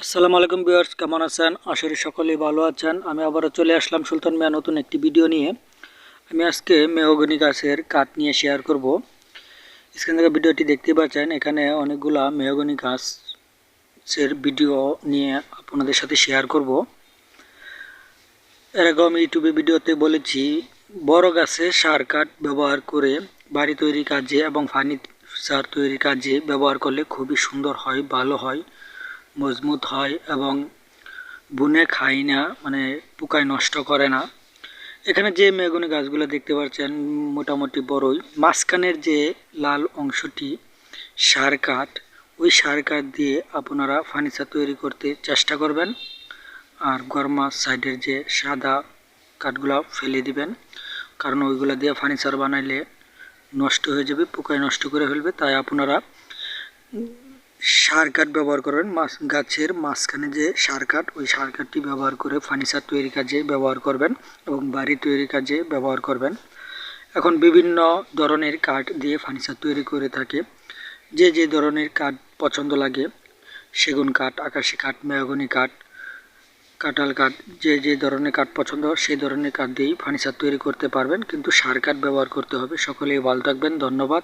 আসসালামু আলাইকুম ভিউয়ার্স, কেমন আছেন? আশা করি সকলেই ভালো আছেন। আমি আবারও চলে আসলাম সুলতান মিয়া নতুন একটি ভিডিও নিয়ে। আমি আজকে মেহগনি গাছের কাঠ নিয়ে শেয়ার করব। স্ক্রিন থেকে ভিডিওটি দেখতে পাচ্ছেন, এখানে অনেকগুলা মেহগনি গাছের ভিডিও নিয়ে আপনাদের সাথে শেয়ার করব। এর আগে আমি ইউটিউবে ভিডিওতে বলেছি, বড় গাছে সার কাঠ ব্যবহার করে বাড়ি তৈরির কাজে এবং ফার্নিচার তৈরির কাজে ব্যবহার করলে খুবই সুন্দর হয়, ভালো হয়। মজবুত হয় এবং বুনে খায় না মানে পোকায় নষ্ট করে না। এখানে যে মেগুনি গাছগুলো দেখতে পাচ্ছেন, মোটামুটি বড়ই। মাঝখানের যে লাল অংশটি, সার কাঠ, ওই সার কাঠ দিয়ে আপনারা ফার্নিচার তৈরি করতে চেষ্টা করবেন। আর গরমা সাইডের যে সাদা কাঠগুলো ফেলে দিবেন, কারণ ওইগুলো দিয়ে ফার্নিচার বানাইলে নষ্ট হয়ে যাবে, পোকায় নষ্ট করে ফেলবে। তাই আপনারা সার কাঠ ব্যবহার করবেন মাছ, গাছের মাঝখানে যে সার কাঠ, ওই সার কাঠটি ব্যবহার করে ফার্নিচার তৈরির কাজে ব্যবহার করবেন এবং বাড়ি তৈরির কাজে ব্যবহার করবেন। এখন বিভিন্ন ধরনের কাঠ দিয়ে ফার্নিচার তৈরি করে থাকে। যে যে ধরনের কাঠ পছন্দ লাগে, সেগুন কাঠ, আকাশি কাঠ, মেহগনি কাঠ, কাঁঠাল কাঠ, যে যে ধরনের কাঠ পছন্দ সেই ধরনের কাঠ দিয়েই ফার্নিচার তৈরি করতে পারবেন। কিন্তু সার কাঠ ব্যবহার করতে হবে। সকলেই ভালো থাকবেন। ধন্যবাদ।